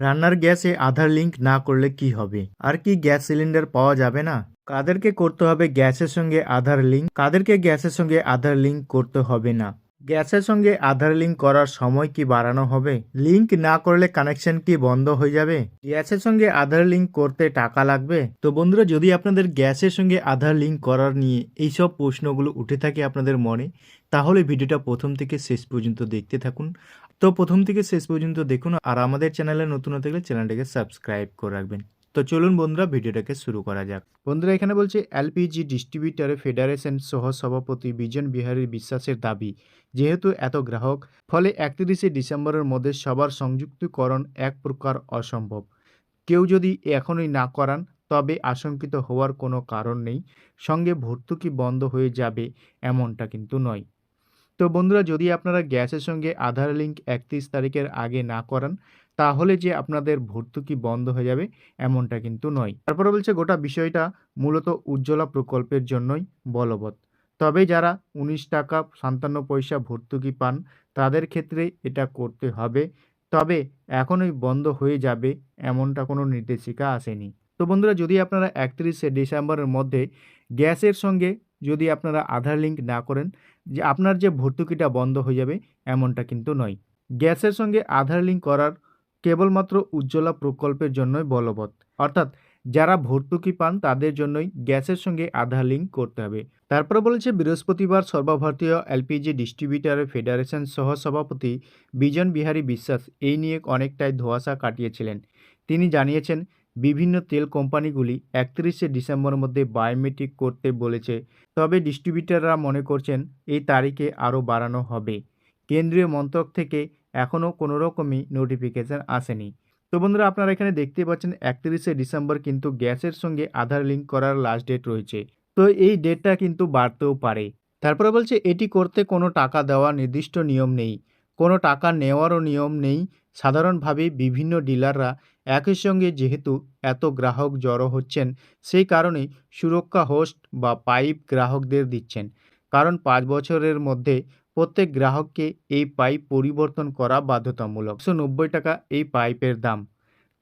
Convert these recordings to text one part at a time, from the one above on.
রান্নার গ্যাসে আধার লিঙ্ক না করলে কি হবে? আর কি গ্যাস সিলিন্ডার পাওয়া যাবে না? কাদেরকে করতে হবে গ্যাসের সঙ্গে আধার লিঙ্ক কাদেরকে গ্যাসের সঙ্গে আধার লিঙ্ক করতে হবে না? গ্যাসের সঙ্গে আধার লিঙ্ক করার সময় কি বাড়ানো হবে? লিঙ্ক না করলে কানেকশন কি বন্ধ হয়ে যাবে? গ্যাসের সঙ্গে আধার লিঙ্ক করতে টাকা লাগবে? তো বন্ধুরা, যদি আপনাদের গ্যাসের সঙ্গে আধার লিঙ্ক করার নিয়ে এইসব প্রশ্নগুলো উঠে থাকে আপনাদের মনে, তাহলে ভিডিওটা প্রথম থেকে শেষ পর্যন্ত দেখতে থাকুন। তো প্রথম থেকে শেষ পর্যন্ত দেখুন আর আমাদের চ্যানেলে নতুন হতে গেলে চ্যানেলটাকে সাবস্ক্রাইব করে রাখবেন। তো চলুন বন্ধুরা ভিডিওটাকে শুরু করা যাক। বন্ধুরা এখানে বলছে, এলপিজি ডিস্ট্রিবিউটার ফেডারেশন সহ সভাপতি বিজন বিহারী বিশ্বাসের দাবি, যেহেতু এত গ্রাহক, ফলে একত্রিশে ডিসেম্বরের মধ্যে সবার সংযুক্তিকরণ এক প্রকার অসম্ভব। কেউ যদি এখনই না করান, তবে আশঙ্কিত হওয়ার কোনো কারণ নেই, সঙ্গে ভর্তুকি বন্ধ হয়ে যাবে এমনটা কিন্তু নয়। তো বন্ধুরা, যদি আপনারা গ্যাসের সঙ্গে আধার লিঙ্ক একত্রিশ তারিখের আগে না করান, তাহলে যে আপনাদের ভর্তুকি বন্ধ হয়ে যাবে এমনটা কিন্তু নয়। তারপরে বলছে, গোটা বিষয়টা মূলত উজ্জ্বলা প্রকল্পের জন্যই বলবৎ। তবে যারা উনিশ টাকা সান্তান্ন পয়সা ভর্তুকি পান, তাদের ক্ষেত্রে এটা করতে হবে। তবে এখনই বন্ধ হয়ে যাবে এমনটা কোনো নির্দেশিকা আসেনি। তো বন্ধুরা, যদি আপনারা একত্রিশে ডিসেম্বরের মধ্যে গ্যাসের সঙ্গে যদি আপনারা আধার লিঙ্ক না করেন, যে আপনার যে ভর্তুকিটা বন্ধ হয়ে যাবে, এমনটা কিন্তু নয়। গ্যাসের সঙ্গে আধার লিঙ্ক করার কেবলমাত্র উজ্জ্বলা প্রকল্পের জন্যই বলবৎ। অর্থাৎ যারা ভর্তুকি পান, তাদের জন্যই গ্যাসের সঙ্গে আধার লিঙ্ক করতে হবে। তারপরে বলেছে, বৃহস্পতিবার সর্বভারতীয় এলপিজি ডিস্ট্রিবিউটার ফেডারেশন সহ সভাপতি বিজন বিহারী বিশ্বাস এই নিয়ে অনেকটাই ধোঁয়াশা কাটিয়েছিলেন। তিনি জানিয়েছেন বিভিন্ন তেল কোম্পানিগুলি একত্রিশে ডিসেম্বরের মধ্যে বায়োমেট্রিক করতে বলেছে। তবে ডিস্ট্রিবিউটাররা মনে করছেন, এই তারিখে আরও বাড়ানো হবে। কেন্দ্রীয় মন্ত্রক থেকে এখনও কোনো রকমই নোটিফিকেশান আসেনি। তো বন্ধুরা, আপনারা এখানে দেখতে পাচ্ছেন, একত্রিশে ডিসেম্বর কিন্তু গ্যাসের সঙ্গে আধার লিঙ্ক করার লাস্ট ডেট রয়েছে। তো এই ডেটটা কিন্তু বাড়তেও পারে। তারপরে বলছে, এটি করতে কোনো টাকা দেওয়ার নির্দিষ্ট নিয়ম নেই। কোনো টাকা নেওয়ারও নিয়ম নেই। সাধারণভাবে বিভিন্ন ডিলাররা একই সঙ্গে যেহেতু এত গ্রাহক জড়ো হচ্ছেন, সেই কারণে সুরক্ষা হোস্ট বা পাইপ গ্রাহকদের দিচ্ছেন। কারণ পাঁচ বছরের মধ্যে প্রত্যেক গ্রাহককে এই পাইপ পরিবর্তন করা বাধ্যতামূলক। একশো নব্বই টাকা এই পাইপের দাম।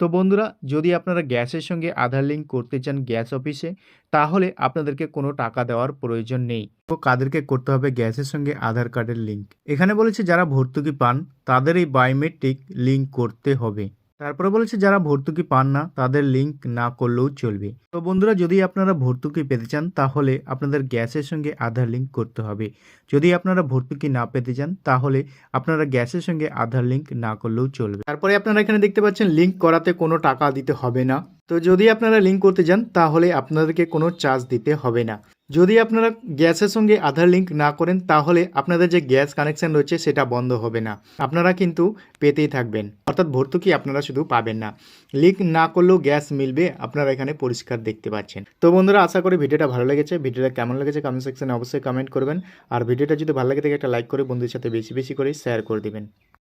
তো বন্ধুরা, যদি আপনারা গ্যাসের সঙ্গে আধার লিঙ্ক করতে চান গ্যাস অফিসে, তাহলে আপনাদেরকে কোনো টাকা দেওয়ার প্রয়োজন নেই। তো কাদেরকে করতে হবে গ্যাসের সঙ্গে আধার কার্ডের লিঙ্ক। এখানে বলেছে যারা ভর্তুকি পান তাদের এই বায়োমেট্রিক লিঙ্ক করতে হবে। তারপরে বলেছে যারা ভর্তুকি পান না, তাদের লিঙ্ক না করলেও চলবে। তো বন্ধুরা, যদি আপনারা ভর্তুকি পেতে চান, তাহলে আপনাদের গ্যাসের সঙ্গে আধার লিঙ্ক করতে হবে। যদি আপনারা ভর্তুকি না পেতে চান, তাহলে আপনারা গ্যাসের সঙ্গে আধার লিঙ্ক না করলেও চলবে। তারপরে আপনারা এখানে দেখতে পাচ্ছেন লিঙ্ক করাতে কোনো টাকা দিতে হবে না। তো যদি আপনারা লিঙ্ক করতে চান, তাহলে আপনাদেরকে কোনো চার্জ দিতে হবে না। যদি আপনারা গ্যাসের সঙ্গে আধার লিঙ্ক না করেন, তাহলে আপনাদের যে গ্যাস কানেকশন রয়েছে, সেটা বন্ধ হবে না। আপনারা কিন্তু পেতেই থাকবেন। অর্থাৎ ভর্তুকি আপনারা শুধু পাবেন না। লিঙ্ক না করলেও গ্যাস মিলবে, আপনারা এখানে পরিষ্কার দেখতে পাচ্ছেন। তো বন্ধুরা, আশা করি ভিডিওটা ভালো লেগেছে। ভিডিওটা কেমন লেগেছে কমেন্ট সেকশনে অবশ্যই কমেন্ট করবেন। আর ভিডিওটা যদি ভালো লাগে থাকে একটা লাইক করে বন্ধুদের সাথে বেশি বেশি করে শেয়ার করে দিবেন।